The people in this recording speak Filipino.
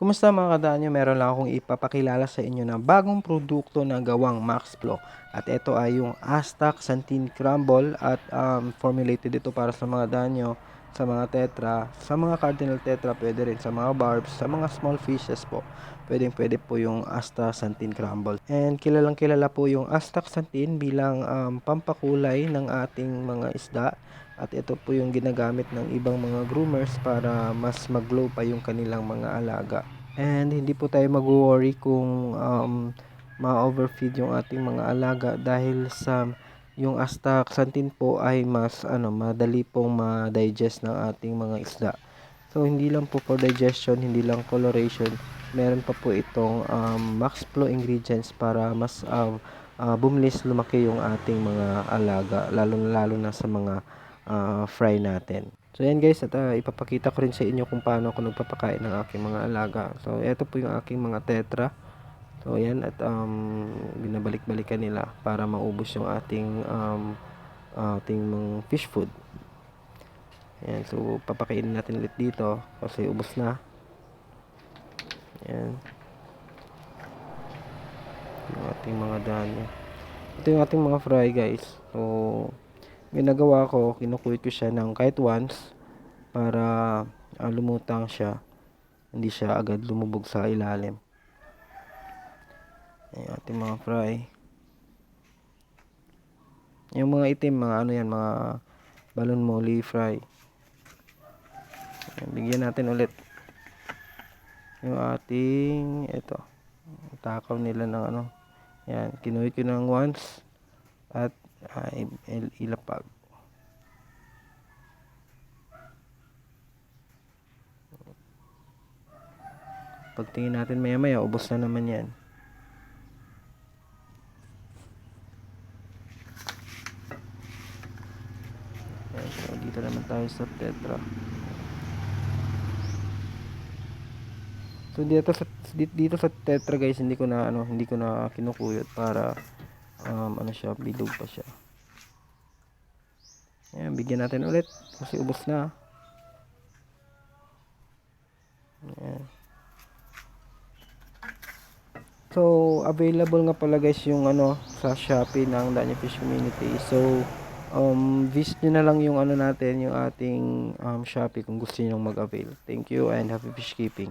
Kumusta mga kadanyo? Meron lang akong ipapakilala sa inyo na bagong produkto na gawang Max Flow. At ito ay yung Aztac Santin Crumble at um, formulated ito para sa mga danyo, sa mga tetra, sa mga cardinal tetra, pwede rin sa mga barbs, sa mga small fishes po. Pwede pwede po yung Aztac Santin Crumble. And kilalang kilala po yung Aztac Santin bilang um, pampakulay ng ating mga isda at ito po yung ginagamit ng ibang mga groomers para mas mag-glow pa yung kanilang mga alaga. And hindi po tayo mag-worry kung um, ma-overfeed yung ating mga alaga dahil sa yung astaxanthin po ay mas ano madali pong ma-digest ng ating mga isda. So hindi lang po for digestion, hindi lang coloration, meron pa po itong um, max flow ingredients para mas uh, uh, bumlis lumaki yung ating mga alaga lalo lalo na sa mga uh, fry natin. So yan guys, at uh, ipapakita ko rin sa inyo kung paano ako nagpapakain ng aking mga alaga. So ito po yung aking mga tetra. So yan at um, binabalik-balikan nila para maubos yung ating um, ating mga fish food. Yan, so papakainin natin ulit dito kasi ubos na. Yan. Yung ating mga danya. Ito yung ating mga fry guys. So ginagawa ko, kinukuyot ko siya ng kahit once para uh, lumutang siya. Hindi siya agad lumubog sa ilalim. Ayan, ating mga fry. Yung mga itim, mga ano yan, mga balon molly fry. Bigyan natin ulit. Yung ating, ito. Takaw nila ng ano. Yan, kinuhit ko ng once. At uh, ilapag. Pagtingin natin maya maya, ubos na naman yan. Ayan, so dito naman tayo sa tetra. So dito sa dito sa tetra guys, hindi ko na ano, hindi ko na kinukuyot para um, ano siya, bilog pa siya. Ayan, bigyan natin ulit kasi ubos na. Ayan. So, available nga pala guys yung ano sa Shopee ng Danya Fish Community. So, um, visit nyo na lang yung ano natin, yung ating um, Shopee kung gusto niyo mag-avail. Thank you and happy fish keeping.